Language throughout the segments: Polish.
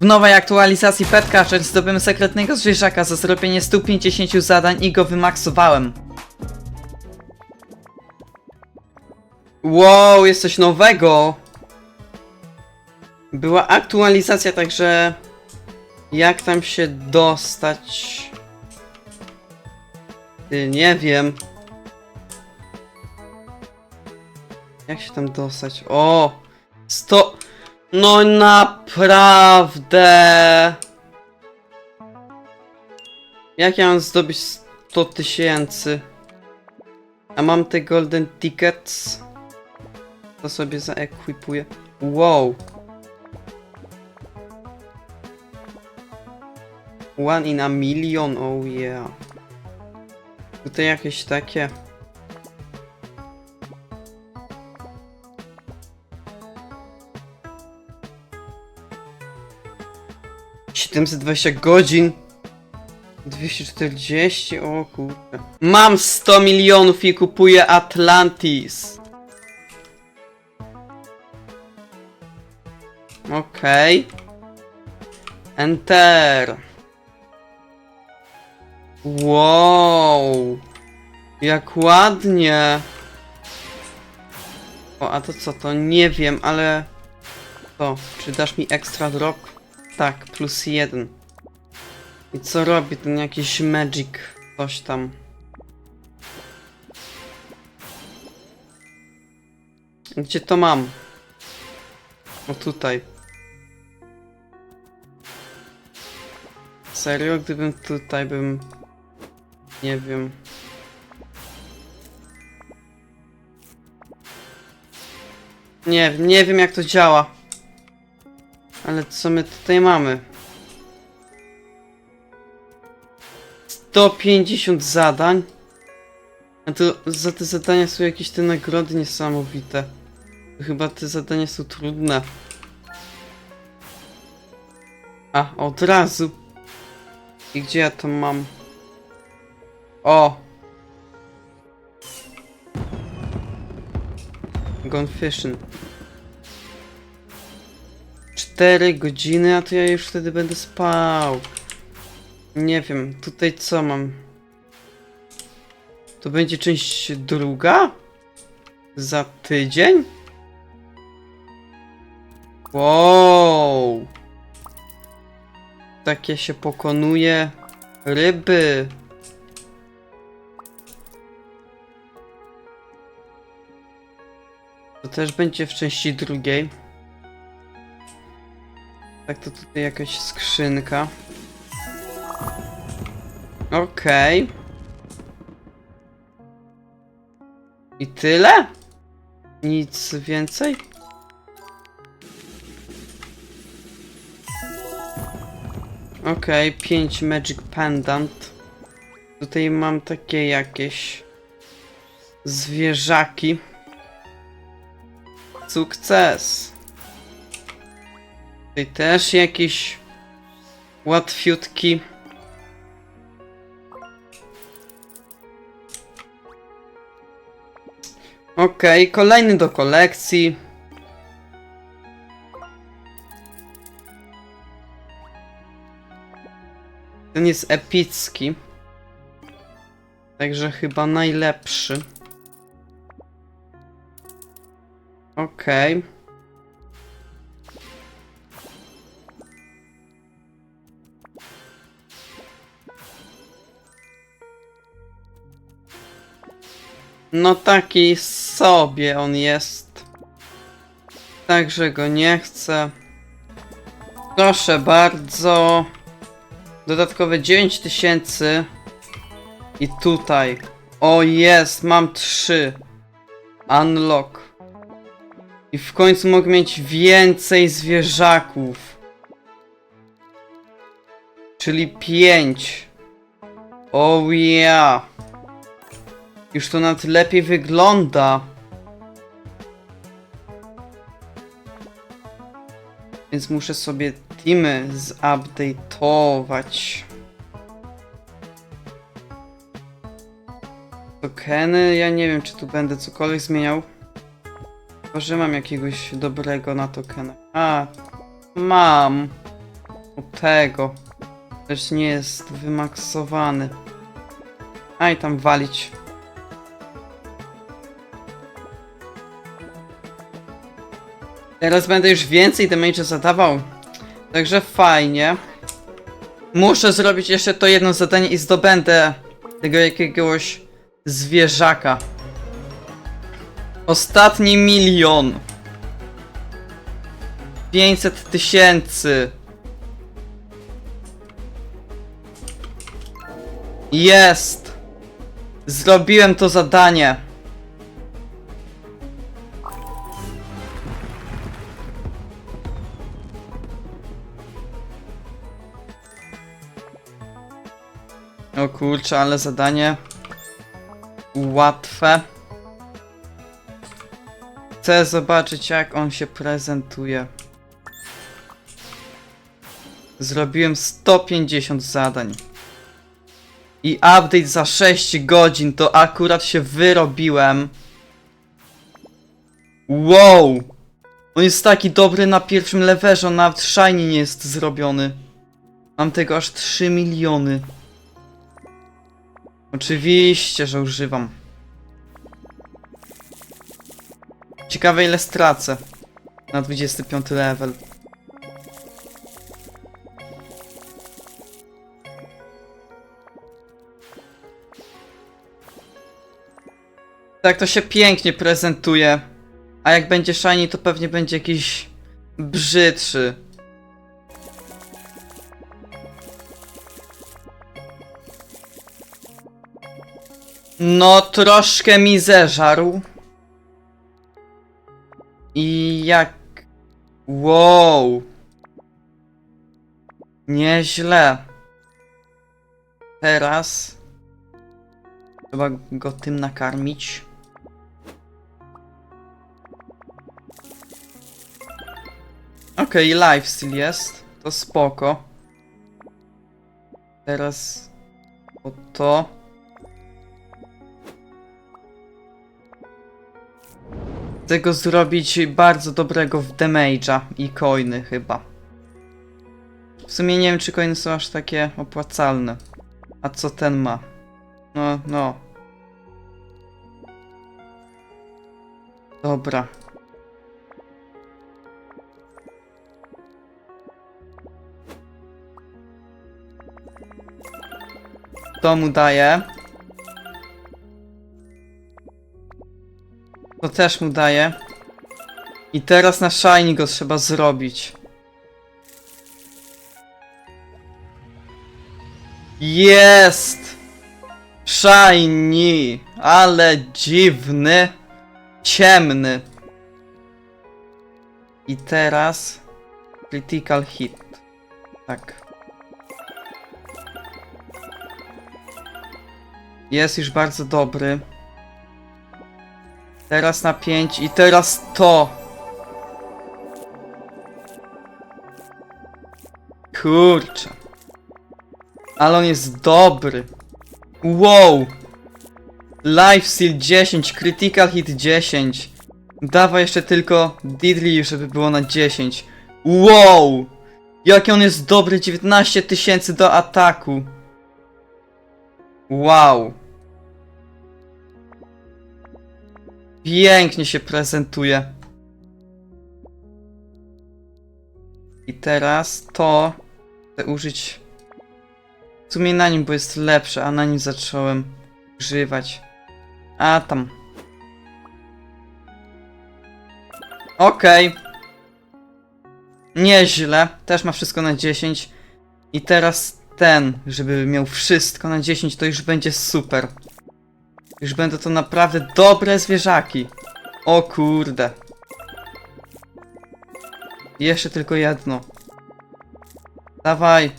W nowej aktualizacji Pet Catcher zdobyłem sekretnego zwierzaka za zrobienie 150 zadań i go wymaksowałem. Wow, jest coś nowego! Była aktualizacja, także jak tam się dostać? Nie wiem. Jak się tam dostać? O! Sto... No naprawdę! Jak ja mam zdobyć 100 tysięcy? A mam te golden tickets? To sobie zaekwipuję. Wow! One in a million, oh yeah. Tutaj jakieś takie. Siedemset dwadzieścia godzin. 240, o kurde. Mam 100 milionów i kupuję Atlantis. Okej. Enter. Wow. Jak ładnie. O, a to co to? Nie wiem, ale... To, czy dasz mi extra drop? Tak, plus jeden. I co robi ten jakiś magic? Coś tam. Gdzie to mam? O tutaj. Serio? Gdybym tutaj bym... Nie wiem. Nie nie wiem jak to działa. Ale co my tutaj mamy? 150 zadań. A to za te zadania są jakieś te nagrody niesamowite. Chyba te zadania są trudne. A, od razu. I gdzie ja to mam? O! Gone fishing. 4 godziny, a to ja już wtedy będę spał. Nie wiem, tutaj co mam? To będzie część druga? Za tydzień? Wow! Takie się pokonuje ryby. To też będzie w części drugiej. Tak to tutaj jakaś skrzynka. Okej. I tyle? Nic więcej? Okej, 5 Magic Pendant. Tutaj mam takie jakieś zwierzaki. Sukces. Tutaj też jakiś łatwiutki. Okej, kolejny do kolekcji. Ten jest epicki. Także chyba najlepszy. Okej. No taki sobie on jest. Także go nie chcę. Proszę bardzo. Dodatkowe 9000. I tutaj. O jest, mam 3. Unlock. I w końcu mogę mieć więcej zwierzaków. Czyli 5. Oh yeah. Już to nawet lepiej wygląda. Więc muszę sobie teamy zupdate'ować. Tokeny? Ja nie wiem, czy tu będę cokolwiek zmieniał. Chyba, że mam jakiegoś dobrego na tokena. A, mam. U tego. Też nie jest wymaksowany. Aj tam walić. Teraz będę już więcej damage'a zadawał. Także fajnie. Muszę zrobić jeszcze to jedno zadanie i zdobędę tego jakiegoś zwierzaka. Ostatni milion. 500 tysięcy. Jest! Zrobiłem to zadanie. Kurczę, ale zadanie łatwe. Chcę zobaczyć jak on się prezentuje. Zrobiłem 150 zadań. I update za 6 godzin, to akurat się wyrobiłem. Wow! On jest taki dobry na pierwszym levelze, on nawet shiny nie jest zrobiony. Mam tego aż 3 miliony. Oczywiście, że używam. Ciekawe ile stracę na 25 level. Tak to się pięknie prezentuje. A jak będzie shiny, to pewnie będzie jakiś brzydszy. No, troszkę mi zeżarł. I jak... Wow. Nieźle. Teraz... Trzeba go tym nakarmić. Okej, okay, jest. To spoko. Teraz... O to... tego zrobić bardzo dobrego w damage'a i coiny chyba. W sumie nie wiem, czy coiny są aż takie opłacalne. A co ten ma? No, no. Dobra. To mu daje. To też mu daje. I teraz na shiny go trzeba zrobić. Jest! Shiny! Ale dziwny. Ciemny. I teraz... Critical hit. Tak. Jest już bardzo dobry. Teraz na 5 i teraz to. Kurczę. Ale on jest dobry. Wow. Lifesteal 10, Critical Hit 10. Dawaj jeszcze tylko Diddley, żeby było na 10. Wow. Jaki on jest dobry, 19 tysięcy do ataku. Wow. Pięknie się prezentuje. I teraz to chcę użyć w sumie na nim, bo jest lepsze, a na nim zacząłem używać. A tam. Okej. Okay. Nieźle. Też ma wszystko na 10. I teraz ten, żeby miał wszystko na 10, to już będzie super. Już będą to naprawdę dobre zwierzaki. O kurde. Jeszcze tylko jedno. Dawaj.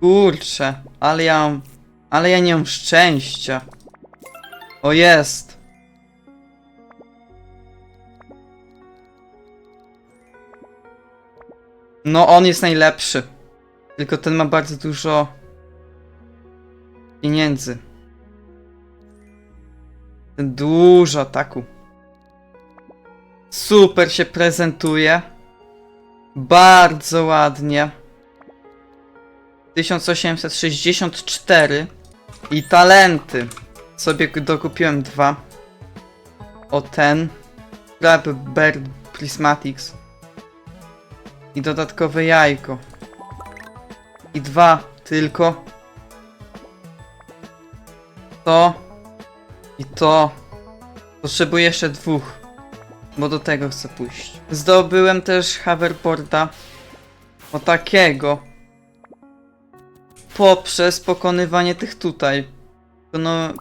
Kurczę, ale ja mam... Ale ja nie mam szczęścia. O jest. No on jest najlepszy. Tylko ten ma bardzo dużo pieniędzy. Dużo ataku. Super się prezentuje. Bardzo ładnie. 1864 i talenty. Sobie dokupiłem dwa. O ten. Grab Bird Prismatics. I dodatkowe jajko. I dwa tylko. To. I to. Potrzebuję jeszcze dwóch. Bo do tego chcę pójść. Zdobyłem też hoverboarda. O takiego. Poprzez pokonywanie tych tutaj. No,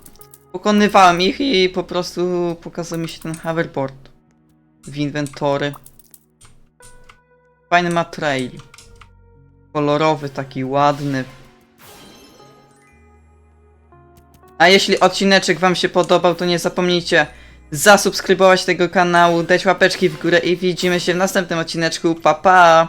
pokonywałem ich i po prostu pokazał mi się ten hoverboard. W inwentory. Fajny ma trail. Kolorowy, taki ładny. A jeśli odcineczek wam się podobał, to nie zapomnijcie zasubskrybować tego kanału, dać łapeczki w górę i widzimy się w następnym odcineczku. Pa pa!